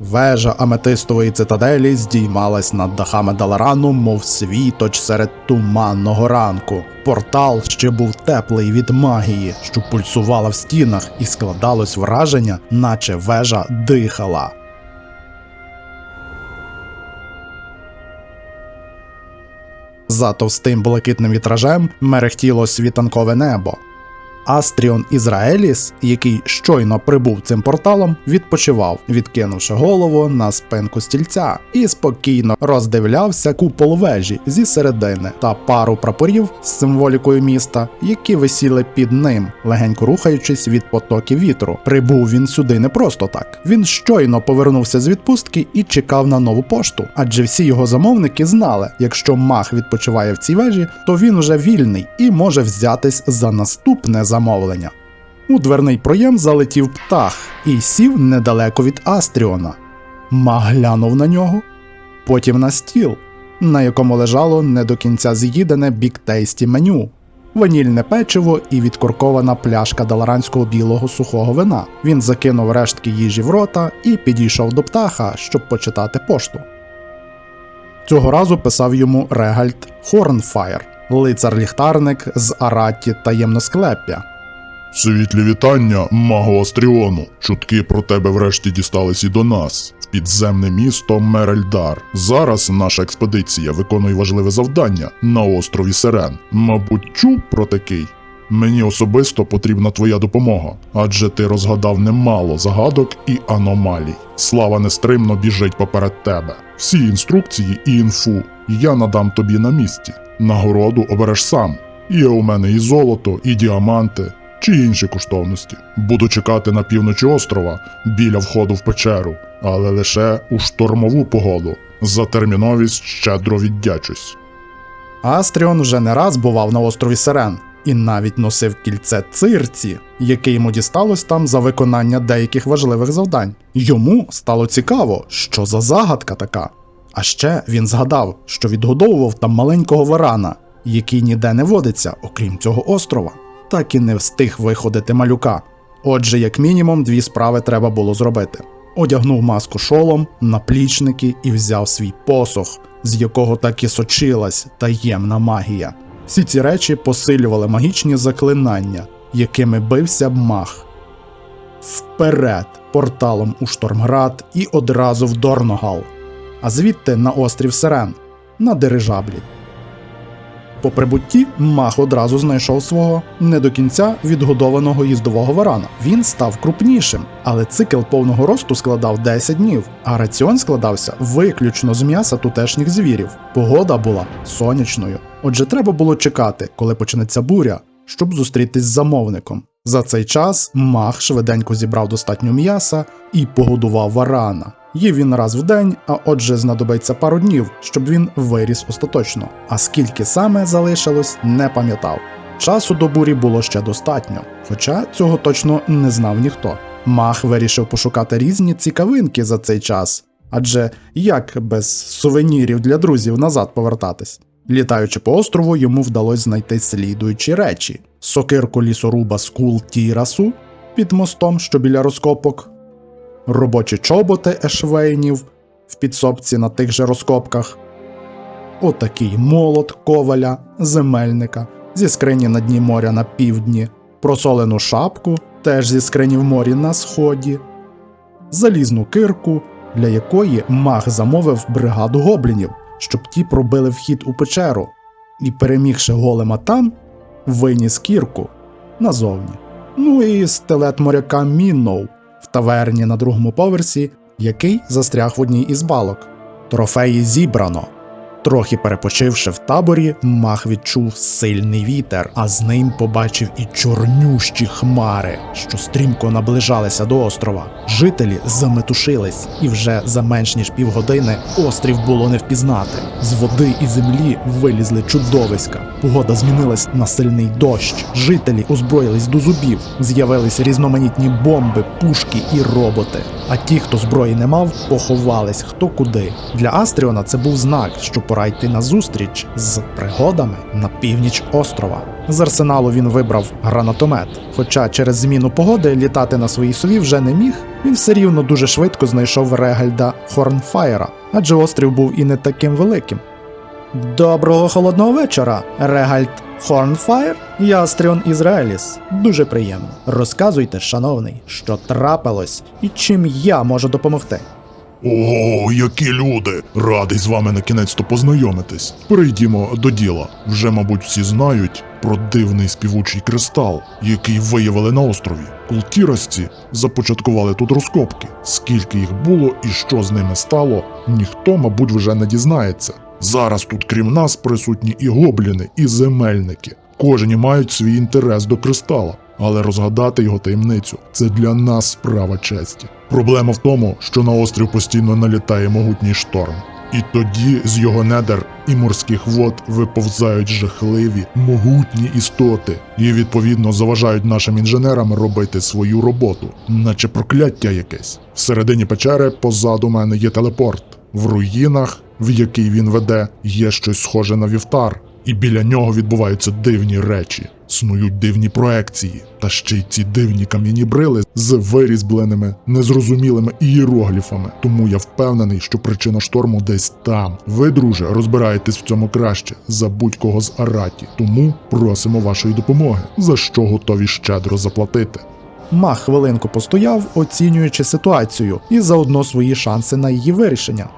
Вежа аметистової цитаделі здіймалась над дахами Даларану, мов світоч серед туманного ранку. Портал ще був теплий від магії, що пульсувала в стінах, і складалось враження, наче вежа дихала. За товстим блакитним вітражем мерехтіло світанкове небо. Астріон Ізраеліс, який щойно прибув цим порталом, відпочивав, відкинувши голову на спинку стільця, і спокійно роздивлявся купол вежі зі середини та пару прапорів з символікою міста, які висіли під ним, легенько рухаючись від потоків вітру. Прибув він сюди не просто так. Він щойно повернувся з відпустки і чекав на нову пошту, адже всі його замовники знали, якщо мах відпочиває в цій вежі, то він уже вільний і може взятись за наступне замовлення. У дверний проєм залетів птах і сів недалеко від Астріона. Маг глянув на нього, потім на стіл, на якому лежало не до кінця з'їдене біктейсті меню, ванільне печиво і відкоркована пляшка даларанського білого сухого вина. Він закинув рештки їжі в рота і підійшов до птаха, щоб почитати пошту. Цього разу писав йому Регальд Хорнфаєр, лицар-ліхтарник з Аратті таємносклеп'я. Світлі вітання, маго Астріону. Чутки про тебе врешті дістались і до нас, в підземне місто Мерельдар. Зараз наша експедиція виконує важливе завдання на острові Сирен. Мабуть, чув про такий? Мені особисто потрібна твоя допомога, адже ти розгадав немало загадок і аномалій. Слава нестримно біжить поперед тебе. Всі інструкції і інфу я надам тобі на місці. Нагороду обереш сам. Є у мене і золото, і діаманти, чи інші коштовності. Буду чекати на півночі острова біля входу в печеру, але лише у штормову погоду. За терміновість щедро віддячусь. Астріон вже не раз бував на острові Сирен і навіть носив кільце цирці, яке йому дісталось там за виконання деяких важливих завдань. Йому стало цікаво, що за загадка така. А ще він згадав, що відгодовував там маленького варана, який ніде не водиться, окрім цього острова, так і не встиг виходити малюка. Отже, як мінімум, дві справи треба було зробити. Одягнув маску шолом, наплічники і взяв свій посох, з якого так і сочилась таємна магія. Всі ці речі посилювали магічні заклинання, якими бився б мах. Вперед порталом у Штормград і одразу в Дорногал, а звідти на острів Сирен, на дирижаблі. По прибутті мах одразу знайшов свого не до кінця відгодованого їздового варана. Він став крупнішим, але цикл повного росту складав 10 днів, а раціон складався виключно з м'яса тутешніх звірів. Погода була сонячною. Отже, треба було чекати, коли почнеться буря, щоб зустрітись з замовником. За цей час мах швиденько зібрав достатньо м'яса і погодував варана. Їв він раз в день, а отже, знадобиться пару днів, щоб він виріс остаточно. А скільки саме залишилось, не пам'ятав. Часу до бурі було ще достатньо, хоча цього точно не знав ніхто. Мах вирішив пошукати різні цікавинки за цей час, адже як без сувенірів для друзів назад повертатись. Літаючи по острову, йому вдалося знайти слідуючі речі: сокирку лісоруба Скул Тірасу під мостом, що біля розкопок, робочі чоботи ешвейнів в підсобці на тих же розкопках, отакий молот коваля, земельника зі скрині на дні моря на півдні, просолену шапку теж зі скрині в морі на сході, залізну кирку, для якої маг замовив бригаду гоблінів, щоб ті пробили вхід у печеру, і, перемігши голема там, виніс кірку назовні. Ну і стелет моряка Мінноу в таверні на другому поверсі, який застряг в одній із балок. Трофеї зібрано. Трохи перепочивши в таборі, мах відчув сильний вітер, а з ним побачив і чорнющі хмари, що стрімко наближалися до острова. Жителі заметушились, і вже за менш ніж півгодини острів було не впізнати. З води і землі вилізли чудовиська. Погода змінилась на сильний дощ. Жителі озброїлись до зубів, з'явились різноманітні бомби, пушки і роботи. А ті, хто зброї не мав, поховались хто куди. Для Астріона це був знак, що пора пора йти на зустріч з пригодами на північ острова. З арсеналу він вибрав гранатомет. Хоча через зміну погоди літати на своїй сові вже не міг, він все рівно дуже швидко знайшов Регальда Хорнфаєра, адже острів був і не таким великим. Доброго холодного вечора, Регальд Хорнфаєр, я Астріон Ізраїліс. Дуже приємно. Розказуйте, шановний, що трапилось і чим я можу допомогти. Ого, які люди! Радий з вами на кінець-то познайомитись. Перейдімо до діла. Вже, мабуть, всі знають про дивний співучий кристал, який виявили на острові. Култірості започаткували тут розкопки. Скільки їх було і що з ними стало, ніхто, мабуть, вже не дізнається. Зараз тут, крім нас, присутні і гобліни, і земельники. Кожені мають свій інтерес до кристала, але розгадати його таємницю це для нас справа честі. Проблема в тому, що на острів постійно налітає могутній шторм. І тоді з його недер і морських вод виповзають жахливі, могутні істоти, і відповідно заважають нашим інженерам робити свою роботу, наче прокляття якесь. Всередині печери позаду мене є телепорт. В руїнах, в який він веде, є щось схоже на вівтар, і біля нього відбуваються дивні речі, снують дивні проекції, та ще й ці дивні кам'яні брили з вирізбленими, незрозумілими ієрогліфами. Тому я впевнений, що причина шторму десь там. Ви, друже, розбираєтесь в цьому краще за будь-кого з Араті. Тому просимо вашої допомоги, за що готові щедро заплатити. Мах хвилинку постояв, оцінюючи ситуацію і заодно свої шанси на її вирішення.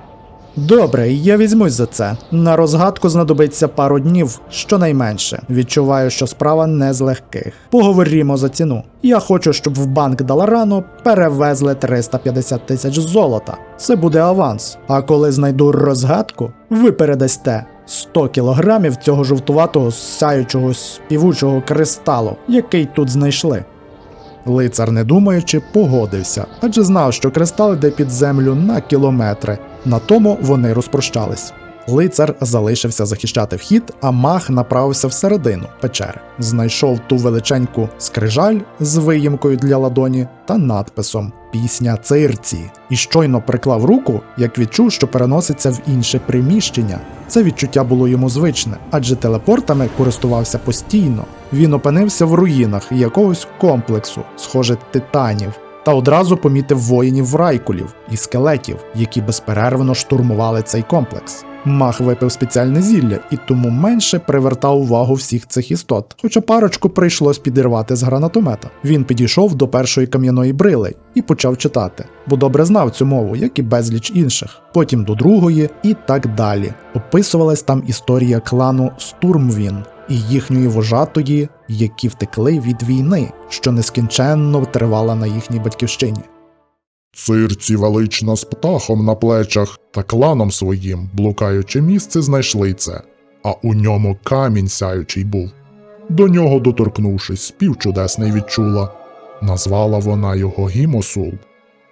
Добре, я візьмусь за це. На розгадку знадобиться пару днів, щонайменше. Відчуваю, що справа не з легких. Поговоримо за ціну. Я хочу, щоб в банк Даларану перевезли 350 тисяч золота. Це буде аванс. А коли знайду розгадку, ви передасте 100 кілограмів цього жовтуватого сяючого співучого кристалу, який тут знайшли. Лицар, не думаючи, погодився, адже знав, що кристал йде під землю на кілометри. На тому вони розпрощались. Лицар залишився захищати вхід, а мах направився всередину печери. Знайшов ту величеньку скрижаль з виїмкою для ладоні та надписом Пісня цирці. І щойно приклав руку, як відчув, що переноситься в інше приміщення. Це відчуття було йому звичне, адже телепортами користувався постійно. Він опинився в руїнах якогось комплексу, схоже титанів, та одразу помітив воїнів райкулів і скелетів, які безперервно штурмували цей комплекс. Мах випив спеціальне зілля і тому менше привертав увагу всіх цих істот, хоча парочку прийшлось підірвати з гранатомета. Він підійшов до першої кам'яної брили і почав читати, бо добре знав цю мову, як і безліч інших. Потім до другої і так далі. Описувалась там історія клану Стурмвін і їхньої вожатої, які втекли від війни, що нескінченно тривала на їхній батьківщині. Цирці велична з птахом на плечах та кланом своїм, блукаючи місце, знайшли це, а у ньому камінь сяючий був. До нього доторкнувшись, спів чудесний відчула. Назвала вона його Гімосул,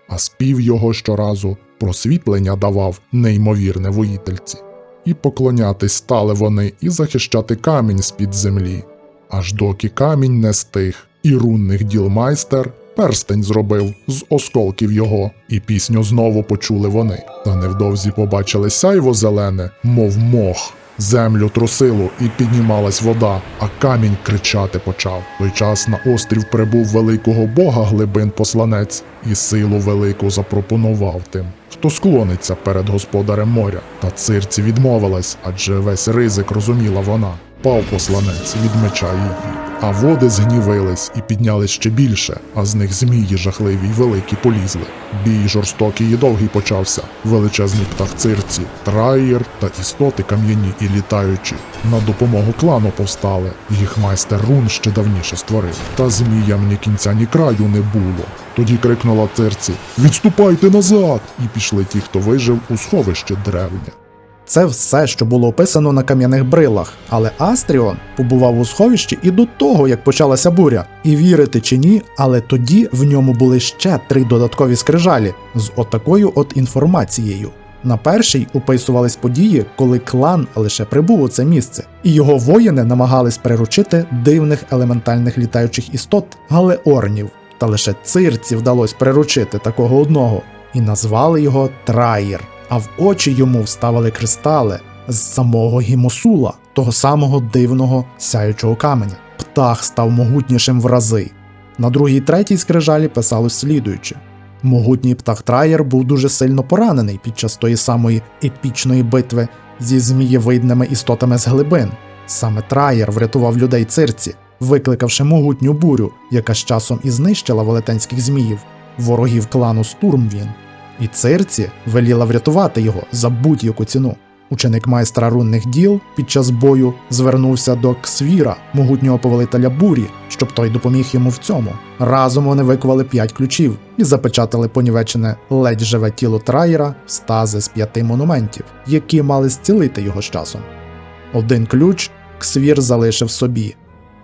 а спів його щоразу просвітлення давав неймовірне воїтельці. І поклонятись стали вони і захищати камінь з-під землі, аж доки камінь не стих, і рунних діл майстер перстень зробив з осколків його, і пісню знову почули вони. Та невдовзі побачили сяйво зелене, мов мох. Землю трусило і піднімалась вода, а камінь кричати почав. Той час на острів прибув великого бога глибин посланець, і силу велику запропонував тим, хто склониться перед господарем моря. Та цирці відмовилась, адже весь ризик розуміла вона. Пав посланець від меча її. А води згнівились і піднялись ще більше, а з них змії жахливі й великі полізли. Бій жорстокий і довгий почався. Величезний птах цирці, траєр та істоти кам'яні і літаючі. На допомогу клану повстали. Їх майстер рун ще давніше створив. Та зміям ні кінця, ні краю не було. Тоді крикнула цирці: Відступайте назад! І пішли ті, хто вижив у сховище древнє. Це все, що було описано на кам'яних брилах, але Астріон побував у сховищі і до того, як почалася буря. І вірити чи ні, але тоді в ньому були ще три додаткові скрижалі з отакою от інформацією. На першій описувались події, коли клан лише прибув у це місце, і його воїни намагались приручити дивних елементальних літаючих істот галеорнів. Та лише цирці вдалося приручити такого одного, і назвали його Траєр а в очі йому вставили кристали, з самого гімосула, того самого дивного сяючого каменя. Птах став могутнішим в рази. На другій третій скрижалі писалось слідуюче. Могутній птах Траєр був дуже сильно поранений під час тої самої епічної битви зі змієвидними істотами з глибин. Саме Траєр врятував людей цирці, викликавши могутню бурю, яка з часом і знищила велетенських зміїв, ворогів клану Стурмвін. І цирці веліла врятувати його за будь-яку ціну. Ученик майстра рунних діл під час бою звернувся до Ксвіра, могутнього повелителя бурі, щоб той допоміг йому в цьому. Разом вони викували п'ять ключів і запечатали понівечене ледь живе тіло Траєра в стази з п'яти монументів, які мали зцілити його з часом. Один ключ Ксвір залишив собі.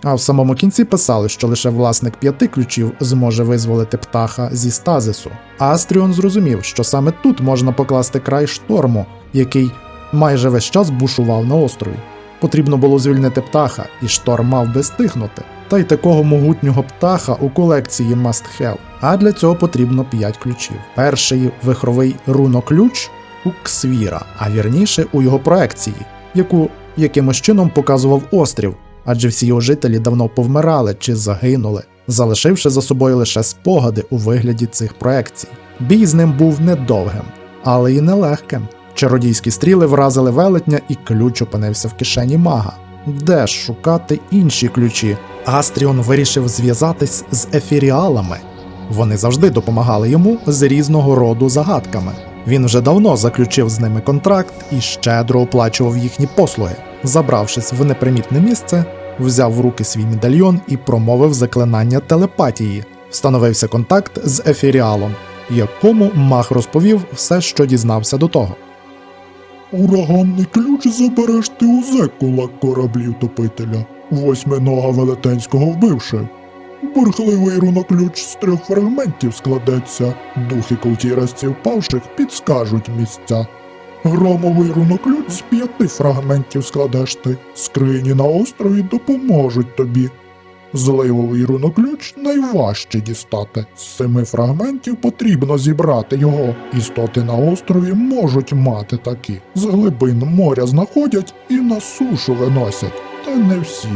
А в самому кінці писали, що лише власник п'яти ключів зможе визволити птаха зі стазису. Астріон зрозумів, що саме тут можна покласти край шторму, який майже весь час бушував на острові. Потрібно було звільнити птаха, і шторм мав би стихнути. Та й такого могутнього птаха у колекції must have. А для цього потрібно 5 ключів. Перший вихровий руноключ у Ксвіра, а вірніше у його проекції, яку якимось чином показував острів, адже всі його жителі давно повмирали чи загинули, залишивши за собою лише спогади у вигляді цих проекцій. Бій з ним був недовгим, але й нелегким. Чародійські стріли вразили велетня, і ключ опинився в кишені мага. Де ж шукати інші ключі? Астріон вирішив зв'язатись з ефіріалами. Вони завжди допомагали йому з різного роду загадками. Він вже давно заключив з ними контракт і щедро оплачував їхні послуги. Забравшись в непримітне місце, взяв в руки свій медальйон і промовив заклинання телепатії. Встановився контакт з ефіріалом, якому маг розповів все, що дізнався до того. Ураганний ключ забереш ти у зекула кораблів топителя, восьминога велетенського вбивши. Бурхливий руноключ з трьох фрагментів складеться, духи культірасців павших підскажуть місця. Громовий руноключ з п'яти фрагментів складеш ти, скрині на острові допоможуть тобі. Зливовий руноключ найважче дістати. З семи фрагментів потрібно зібрати його. Істоти на острові можуть мати такі. З глибин моря знаходять і на сушу виносять, та не всі.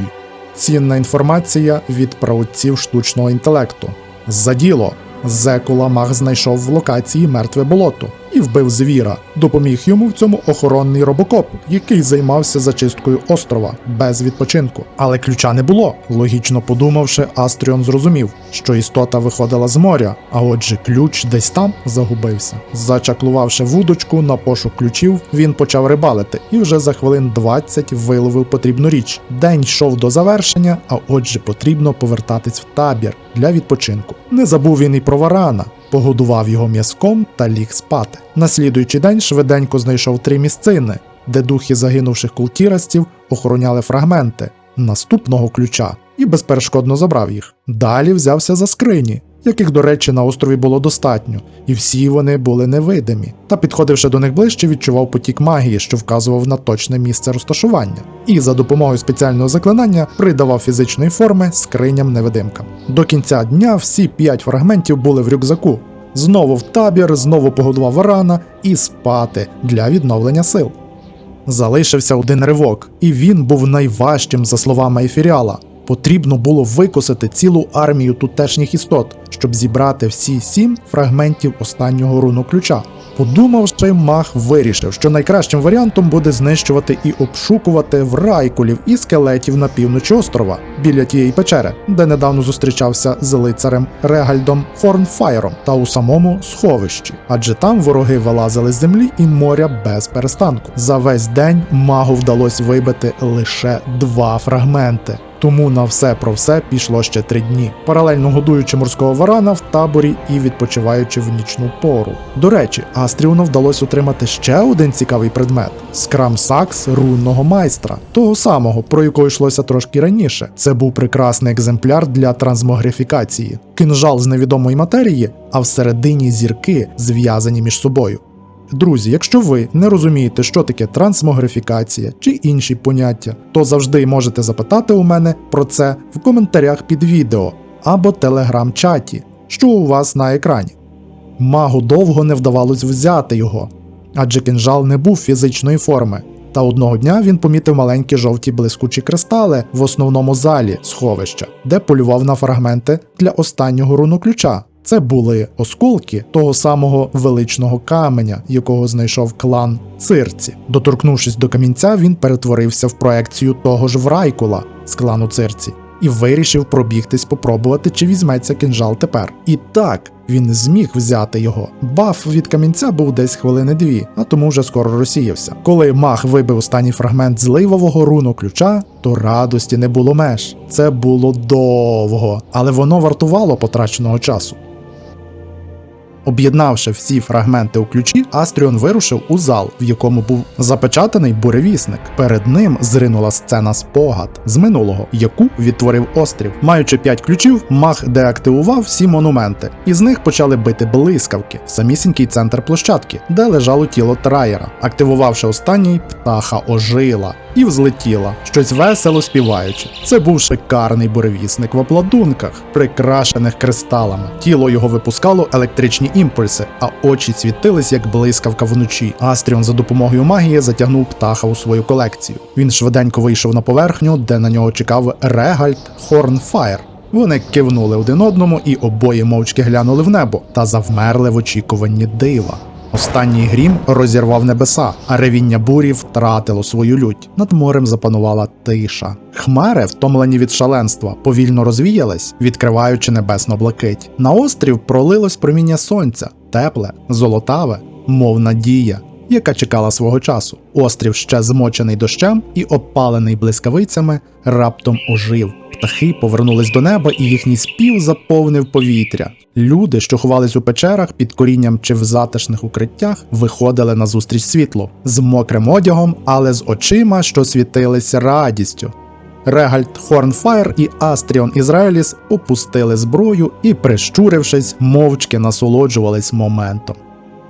Цінна інформація від праотців штучного інтелекту. За діло Зекула маг знайшов в локації мертве болото і вбив звіра. Допоміг йому в цьому охоронний робокоп, який займався зачисткою острова без відпочинку. Але ключа не було. Логічно подумавши, Астріон зрозумів, що істота виходила з моря, а отже, ключ десь там загубився. Зачаклувавши вудочку на пошук ключів, він почав рибалити і вже за хвилин 20 виловив потрібну річ. День йшов до завершення, а отже, потрібно повертатись в табір для відпочинку. Не забув він і про варана, погодував його м'язком та ліг спати. На слідуючий день швиденько знайшов три місцини, де духи загинувших култірастів охороняли фрагменти наступного ключа і безперешкодно забрав їх. Далі взявся за скрині, яких, до речі, на острові було достатньо, і всі вони були невидимі. Та підходивши до них ближче, відчував потік магії, що вказував на точне місце розташування, і за допомогою спеціального заклинання придавав фізичної форми скриням невидимкам. До кінця дня всі п'ять фрагментів були в рюкзаку. Знову в табір, знову погодував варана і спати для відновлення сил. Залишився один ривок, і він був найважчим, за словами Ефіріала. Потрібно було викосити цілу армію тутешніх істот, щоб зібрати всі сім фрагментів останнього руну ключа. Подумавши, мах вирішив, що найкращим варіантом буде знищувати і обшукувати врайкулів і скелетів на півночі острова, біля тієї печери, де недавно зустрічався з лицарем Регальдом Форнфайром та у самому сховищі, адже там вороги вилазили з землі і моря без перестанку. За весь день магу вдалося вибити лише два фрагменти. Тому на все про все пішло ще три дні, паралельно годуючи морського варана в таборі і відпочиваючи в нічну пору. До речі, Астріону вдалося отримати ще один цікавий предмет скрам сакс рунного майстра, того самого, про якого йшлося трошки раніше. Це був прекрасний екземпляр для трансмогрифікації, кинжал з невідомої матерії, а всередині зірки зв'язані між собою. Друзі, якщо ви не розумієте, що таке трансмогрифікація чи інші поняття, то завжди можете запитати у мене про це в коментарях під відео або телеграм-чаті, що у вас на екрані. Магу довго не вдавалось взяти його, адже кинжал не був фізичної форми, Та одного дня він помітив маленькі жовті блискучі кристали в основному залі сховища, де полював на фрагменти для останнього руну ключа. Це були осколки того самого величного каменя, якого знайшов клан Цирці. Доторкнувшись до камінця, він перетворився в проекцію того ж Врайкула з клану Цирці і вирішив пробігтись попробувати, чи візьметься кинжал тепер. І так, він зміг взяти його. Баф від камінця був десь хвилини дві, а тому вже скоро розсіявся. Коли мах вибив останній фрагмент зливового руну ключа, то радості не було меж. Це було довго, але воно вартувало потраченого часу. Об'єднавши всі фрагменти у ключі, Астріон вирушив у зал, в якому був запечатаний буревісник. Перед ним зринула сцена спогад з минулого, яку відтворив острів. Маючи п'ять ключів, маг деактивував всі монументи, і з них почали бити блискавки в самісінький центр площадки, де лежало тіло Траєра. Активувавши останній, птаха ожила і взлетіла, щось весело співаючи. Це був шикарний буревісник в обладунках, прикрашених кристалами. Тіло його випускало електричні імпульси, а очі світились як блискавка вночі. Астріон за допомогою магії затягнув птаха у свою колекцію. Він швиденько вийшов на поверхню, де на нього чекав Регальд Хорнфаєр. Вони кивнули один одному і обоє мовчки глянули в небо та завмерли в очікуванні дива. Останній грім розірвав небеса, а ревіння бурі втратило свою лють. Над морем запанувала тиша. Хмари, втомлені від шаленства, повільно розвіялись, відкриваючи небесну блакить. На острів пролилось проміння сонця, тепле, золотаве, мов надія, яка чекала свого часу. Острів, ще змочений дощем і опалений блискавицями, раптом ожив. Птахи повернулись до неба, і їхній спів заповнив повітря. Люди, що ховались у печерах під корінням чи в затишних укриттях, виходили на зустріч світлу з мокрим одягом, але з очима, що світилися радістю. Регальд Хорнфаєр і Астріон Ізраїліс опустили зброю і, прищурившись, мовчки насолоджувались моментом.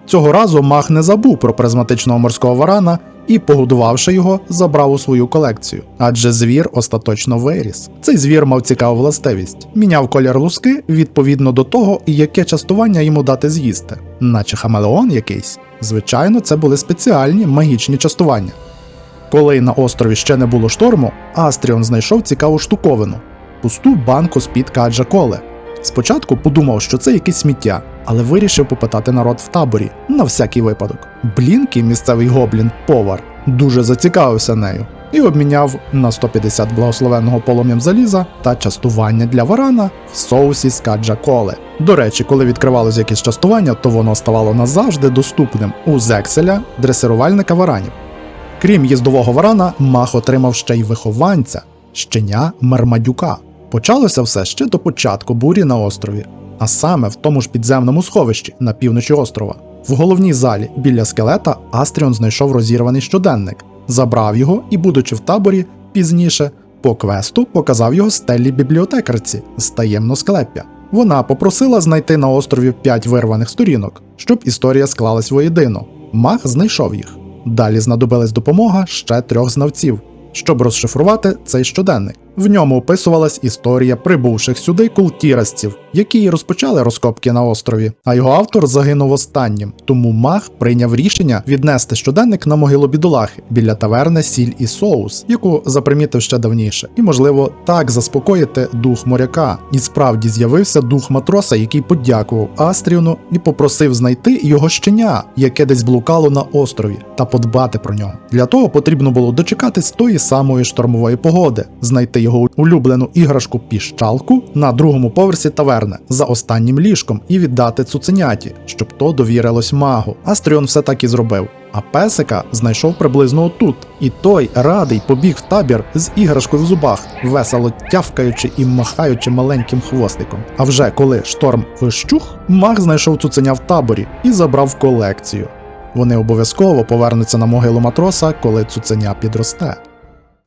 Цього разу мах не забув про призматичного морського варана і, погодувавши його, забрав у свою колекцію, адже звір остаточно виріс. Цей звір мав цікаву властивість, міняв колір луски відповідно до того, яке частування йому дати з'їсти, наче хамелеон якийсь. Звичайно, це були спеціальні магічні частування. Коли на острові ще не було шторму, Астріон знайшов цікаву штуковину пусту банку з-під каджа коле. Спочатку подумав, що це якесь сміття, але вирішив попитати народ в таборі на всякий випадок. Блінкі, місцевий гоблін, повар, дуже зацікавився нею і обміняв на 150 благословенного полум'ям заліза та частування для варана в соусі з каджа коле. До речі, коли відкривалось якесь частування, то воно ставало назавжди доступним у зекселя, дресирувальника варанів. Крім їздового варана, мах отримав ще й вихованця щеня Мармадюка. Почалося все ще до початку бурі на острові, а саме в тому ж підземному сховищі на півночі острова. В головній залі біля скелета Астріон знайшов розірваний щоденник, забрав його і, будучи в таборі, пізніше по квесту показав його стеллі бібліотекарці з таємно склеп'я. Вона попросила знайти на острові п'ять вирваних сторінок, щоб історія склалась воєдино. Мах знайшов їх. Далі знадобилась допомога ще трьох знавців, щоб розшифрувати цей щоденник. В ньому описувалась історія прибувших сюди култірасців, які розпочали розкопки на острові. А його автор загинув останнім. Тому мах прийняв рішення віднести щоденник на могилу бідолахи біля таверни Сіль і Соус, яку запримітив ще давніше, і, можливо, так заспокоїти дух моряка. І справді з'явився дух матроса, який подякував Астріону і попросив знайти його щеня, яке десь блукало на острові, та подбати про нього. Для того потрібно було дочекатись тої самої штормової погоди, знайти його улюблену іграшку піщалку на другому поверсі таверни за останнім ліжком і віддати цуценяті, щоб то довірилось магу. Астріон все так і зробив. А песика знайшов приблизно отут, і той радий побіг в табір з іграшкою в зубах, весело тявкаючи і махаючи маленьким хвостиком. А вже коли шторм вищух, маг знайшов цуценя в таборі і забрав колекцію. Вони обов'язково повернуться на могилу матроса, коли цуценя підросте.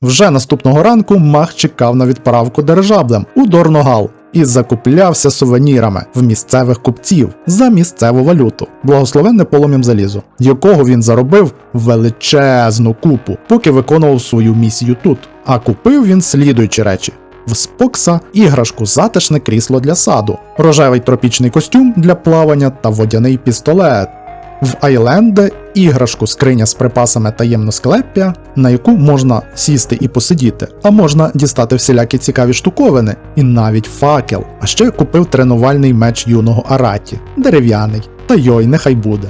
Вже наступного ранку маг чекав на відправку дирижаблем у Дорногал і закуплявся сувенірами в місцевих купців за місцеву валюту, благословенне полум'ям залізу, якого він заробив величезну купу, поки виконував свою місію тут. А купив він слідуючі речі. В спокса іграшку затишне крісло для саду, рожевий тропічний костюм для плавання та водяний пістолет. В Айленде іграшку скриня з припасами таємно склеп'я, на яку можна сісти і посидіти, а можна дістати всілякі цікаві штуковини і навіть факел. А ще купив тренувальний меч юного Араті, дерев'яний, та йой, нехай буде.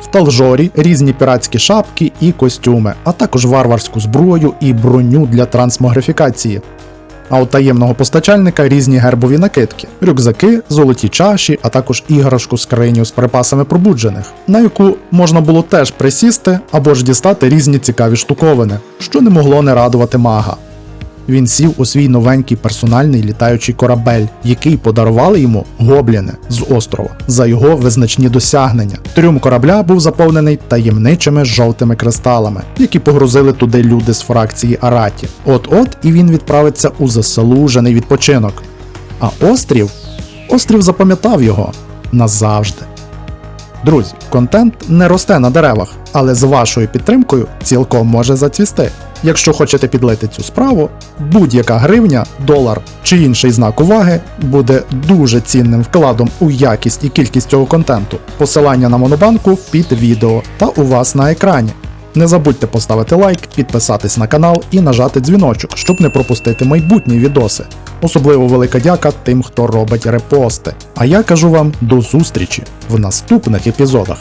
В Талжорі різні піратські шапки і костюми, а також варварську зброю і броню для трансмогрифікації. А у таємного постачальника різні гербові накидки, рюкзаки, золоті чаші, а також іграшку скриню з припасами пробуджених, на яку можна було теж присісти або ж дістати різні цікаві штуковини, що не могло не радувати мага. Він сів у свій новенький персональний літаючий корабель, який подарували йому гобліни з острова за його визначні досягнення. Трюм корабля був заповнений таємничими жовтими кристалами, які погрузили туди люди з фракції Араті. От-от і він відправиться у заслужений відпочинок. А острів? Острів запам'ятав його назавжди. Друзі, контент не росте на деревах, але з вашою підтримкою цілком може зацвісти. Якщо хочете підлити цю справу, будь-яка гривня, долар чи інший знак уваги буде дуже цінним вкладом у якість і кількість цього контенту. Посилання на монобанку під відео та у вас на екрані. Не забудьте поставити лайк, підписатись на канал і нажати дзвіночок, щоб не пропустити майбутні відоси. Особливо велика дяка тим, хто робить репости. А я кажу вам до зустрічі в наступних епізодах.